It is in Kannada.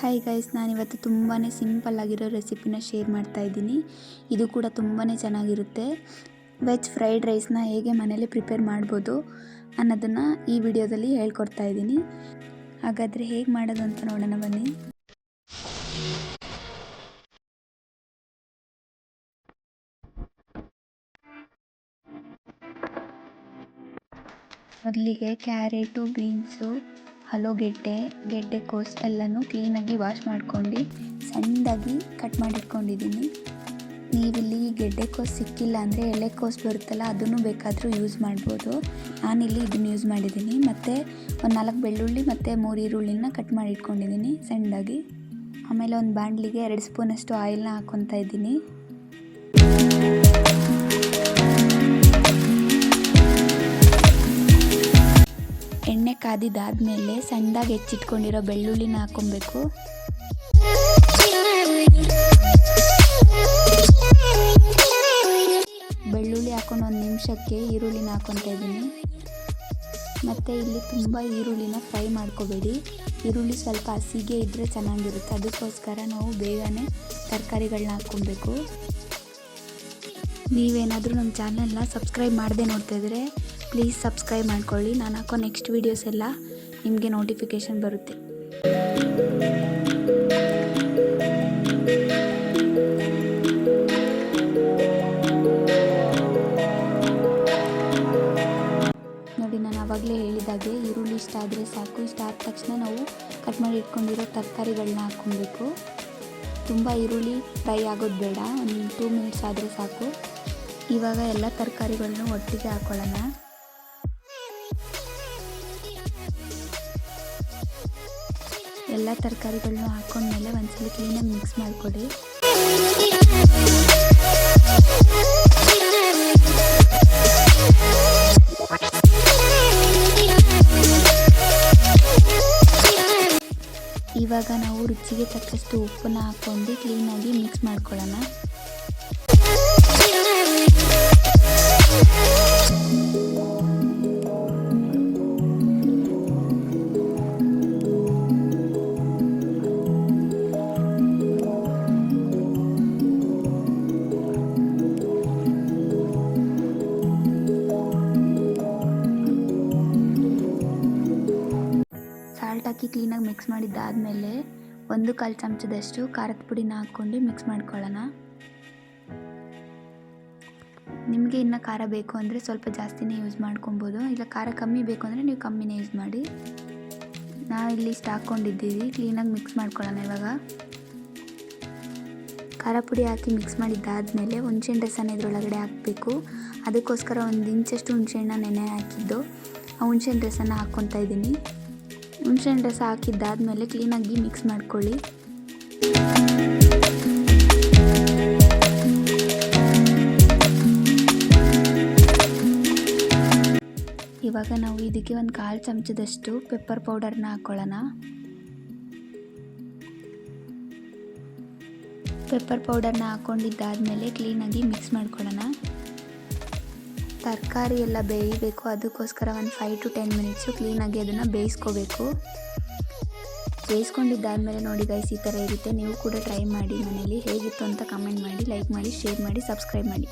ಹಾಯ್ ಗೈಸ್ ನಾನಿವತ್ತು ತುಂಬಾ ಸಿಂಪಲ್ ಆಗಿರೋ ರೆಸಿಪಿನ ಶೇರ್ ಮಾಡ್ತಾ ಇದ್ದೀನಿ. ಇದು ಕೂಡ ತುಂಬಾ ಚೆನ್ನಾಗಿರುತ್ತೆ. ವೆಜ್ ಫ್ರೈಡ್ ರೈಸ್ನ ಹೇಗೆ ಮನೇಲಿ ಪ್ರಿಪೇರ್ ಮಾಡ್ಬೋದು ಅನ್ನೋದನ್ನು ಈ ವಿಡಿಯೋದಲ್ಲಿ ಹೇಳ್ಕೊಡ್ತಾ ಇದ್ದೀನಿ. ಹಾಗಾದರೆ ಹೇಗೆ ಮಾಡೋದು ಅಂತ ನೋಡೋಣ ಬನ್ನಿ. ಮೊದಲಿಗೆ ಕ್ಯಾರೆಟು ಬೀನ್ಸು ಆಲೂಗೆಡ್ಡೆ ಗೆಡ್ಡೆಕೋಸು ಎಲ್ಲನೂ ಕ್ಲೀನಾಗಿ ವಾಶ್ ಮಾಡ್ಕೊಂಡು ಸಣ್ಣದಾಗಿ ಕಟ್ ಮಾಡಿಟ್ಕೊಂಡಿದ್ದೀನಿ. ನೀವಿಲ್ಲಿ ಗೆಡ್ಡೆಕೋಸು ಸಿಕ್ಕಿಲ್ಲ ಅಂದರೆ ಎಲೆಕೋಸು ಬರುತ್ತಲ್ಲ, ಅದನ್ನು ಬೇಕಾದರೂ ಯೂಸ್ ಮಾಡ್ಬೋದು. ನಾನಿಲ್ಲಿ ಇದನ್ನು ಯೂಸ್ ಮಾಡಿದ್ದೀನಿ. ಮತ್ತು ಒಂದು ನಾಲ್ಕು ಬೆಳ್ಳುಳ್ಳಿ ಮತ್ತು ಮೂರು ಈರುಳ್ಳಿನ ಕಟ್ ಮಾಡಿ ಇಟ್ಕೊಂಡಿದ್ದೀನಿ ಸಣ್ಣದಾಗಿ. ಆಮೇಲೆ ಒಂದು ಬಾಣಲಿಗೆ ಎರಡು ಸ್ಪೂನಷ್ಟು ಆಯಿಲ್ನ ಹಾಕ್ಕೊತಾ ಇದ್ದೀನಿ. ಕಾದಿದ್ದಾದಮೇಲೆ ಸಣ್ಣದಾಗಿ ಹೆಚ್ಚಿಟ್ಕೊಂಡಿರೋ ಬೆಳ್ಳುಳ್ಳಿನ ಹಾಕ್ಕೊಬೇಕು. ಬೆಳ್ಳುಳ್ಳಿ ಹಾಕೊಂಡು ಒಂದು ನಿಮಿಷಕ್ಕೆ ಈರುಳ್ಳಿನ ಹಾಕೊತಾ ಇದ್ದೀನಿ. ಮತ್ತು ಇಲ್ಲಿ ತುಂಬ ಈರುಳ್ಳಿನ ಫ್ರೈ ಮಾಡ್ಕೋಬೇಡಿ. ಈರುಳ್ಳಿ ಸ್ವಲ್ಪ ಹಸಿಗೆ ಇದ್ದರೆ ಚೆನ್ನಾಗಿರುತ್ತೆ. ಅದಕ್ಕೋಸ್ಕರ ನಾವು ಬೇಗನೆ ತರಕಾರಿಗಳನ್ನ ಹಾಕ್ಕೊಬೇಕು. ನೀವೇನಾದರೂ ನಮ್ಮ ಚಾನಲ್ನ ಸಬ್ಸ್ಕ್ರೈಬ್ ಮಾಡದೆ ನೋಡ್ತಾಯಿದ್ರೆ ಪ್ಲೀಸ್ ಸಬ್ಸ್ಕ್ರೈಬ್ ಮಾಡ್ಕೊಳ್ಳಿ. ನಾನು ಹಾಕೋ ನೆಕ್ಸ್ಟ್ ವೀಡಿಯೋಸ್ ಎಲ್ಲ ನಿಮಗೆ ನೋಟಿಫಿಕೇಶನ್ ಬರುತ್ತೆ. ನೋಡಿ, ನಾನು ಆವಾಗಲೇ ಹೇಳಿದಾಗೆ ಈರುಳ್ಳಿ ಇಷ್ಟ ಆದರೆ ಸಾಕು. ಇಷ್ಟ ಆದ ತಕ್ಷಣ ನಾವು ಕಟ್ ಮಾಡಿ ಇಟ್ಕೊಂಡಿರೋ ತರಕಾರಿಗಳನ್ನ ಹಾಕ್ಕೊಬೇಕು. ತುಂಬ ಈರುಳ್ಳಿ ಫ್ರೈ ಆಗೋದು ಬೇಡ. ಒಂದು ಟೂ ಮಿನಿಟ್ಸ್ ಆದರೆ ಸಾಕು. ಇವಾಗ ಎಲ್ಲ ತರಕಾರಿಗಳನ್ನೂ ಒಟ್ಟಿಗೆ ಹಾಕ್ಕೊಳ್ಳೋಣ ಎಲ್ಲ ತರಕಾರಿಗಳನ್ನೂ ಹಾಕೊಂಡ್ಮೇಲೆ ಒಂದ್ಸಲ ಕ್ಲೀನಾಗಿ ಮಿಕ್ಸ್ ಮಾಡಿಕೊಡಿ ಇವಾಗ ನಾವು ರುಚಿಗೆ ತಕ್ಕಷ್ಟು ಉಪ್ಪನ್ನ ಹಾಕ್ಕೊಂಡು ಕ್ಲೀನಾಗಿ ಮಿಕ್ಸ್ ಮಾಡ್ಕೊಳ್ಳೋಣ. ಹಾಕಿ ಕ್ಲೀನಾಗಿ ಮಿಕ್ಸ್ ಮಾಡಿದ್ದಾದಮೇಲೆ ಒಂದು ಕಾಲು ಚಮಚದಷ್ಟು ಖಾರದ ಪುಡಿನ ಹಾಕ್ಕೊಂಡು ಮಿಕ್ಸ್ ಮಾಡ್ಕೊಳ್ಳೋಣ. ನಿಮಗೆ ಇನ್ನು ಖಾರ ಬೇಕು ಅಂದರೆ ಸ್ವಲ್ಪ ಜಾಸ್ತಿನೇ ಯೂಸ್ ಮಾಡ್ಕೊಬೋದು ಇಲ್ಲ ಖಾರ ಕಮ್ಮಿ ಬೇಕು ಅಂದರೆ ನೀವು ಕಮ್ಮಿನೇ ಯೂಸ್ ಮಾಡಿ. ನಾವು ಇಲ್ಲಿ ಇಷ್ಟು ಹಾಕ್ಕೊಂಡಿದ್ದೀವಿ. ಕ್ಲೀನಾಗಿ ಮಿಕ್ಸ್ ಮಾಡ್ಕೊಳ್ಳೋಣ ಇವಾಗ. ಖಾರ ಪುಡಿ ಹಾಕಿ ಮಿಕ್ಸ್ ಮಾಡಿದ್ದಾದಮೇಲೆ ಹುಣ್ಸೆಹಣ್ಣು ರಸನ ಇದರೊಳಗಡೆ ಹಾಕಬೇಕು. ಅದಕ್ಕೋಸ್ಕರ ಒಂದು ಇಂಚಷ್ಟು ಹುಣ್ಸೆಹಣ್ಣ ನೆನೆ ಹಾಕಿದ್ದು. ಆ ಹುಣ್ಸೆಹಣ್ಣು ರಸನ ಹಾಕ್ಕೊತಾ ಇದ್ದೀನಿ. ಹುಣ್ಸೆಹಣ್ಣು ರಸ ಹಾಕಿದ್ದಾದಮೇಲೆ ಕ್ಲೀನಾಗಿ ಮಿಕ್ಸ್ ಮಾಡ್ಕೊಳ್ಳಿ. ಇವಾಗ ನಾವು ಇದಕ್ಕೆ ಒಂದು ಕಾಲು ಚಮಚದಷ್ಟು ಪೆಪ್ಪರ್ ಪೌಡರ್ನ ಹಾಕ್ಕೊಳ್ಳೋಣ ಪೆಪ್ಪರ್ ಪೌಡರ್ನ ಹಾಕ್ಕೊಂಡಿದ್ದಾದಮೇಲೆ ಕ್ಲೀನಾಗಿ ಮಿಕ್ಸ್ ಮಾಡ್ಕೊಳ್ಳೋಣ. ತರಕಾರಿ ಎಲ್ಲ ಬೇಯಬೇಕು. ಅದಕ್ಕೋಸ್ಕರ ಒಂದು ಫೈವ್ ಟು ಟೆನ್ ಮಿನಿಟ್ಸು ಕ್ಲೀನಾಗಿ ಅದನ್ನು ಬೇಯಿಸ್ಕೋಬೇಕು. ಬೇಯಿಸ್ಕೊಂಡಿದ್ದಾದಮೇಲೆ ನೋಡಿ ಗೈಸ್ ಈ ಥರ ಇರುತ್ತೆ. ನೀವು ಕೂಡ ಟ್ರೈ ಮಾಡಿ ಮನೇಲಿ. ಹೇಗಿತ್ತು ಅಂತ ಕಮೆಂಟ್ ಮಾಡಿ ಲೈಕ್ ಮಾಡಿ ಶೇರ್ ಮಾಡಿ ಸಬ್ಸ್ಕ್ರೈಬ್ ಮಾಡಿ.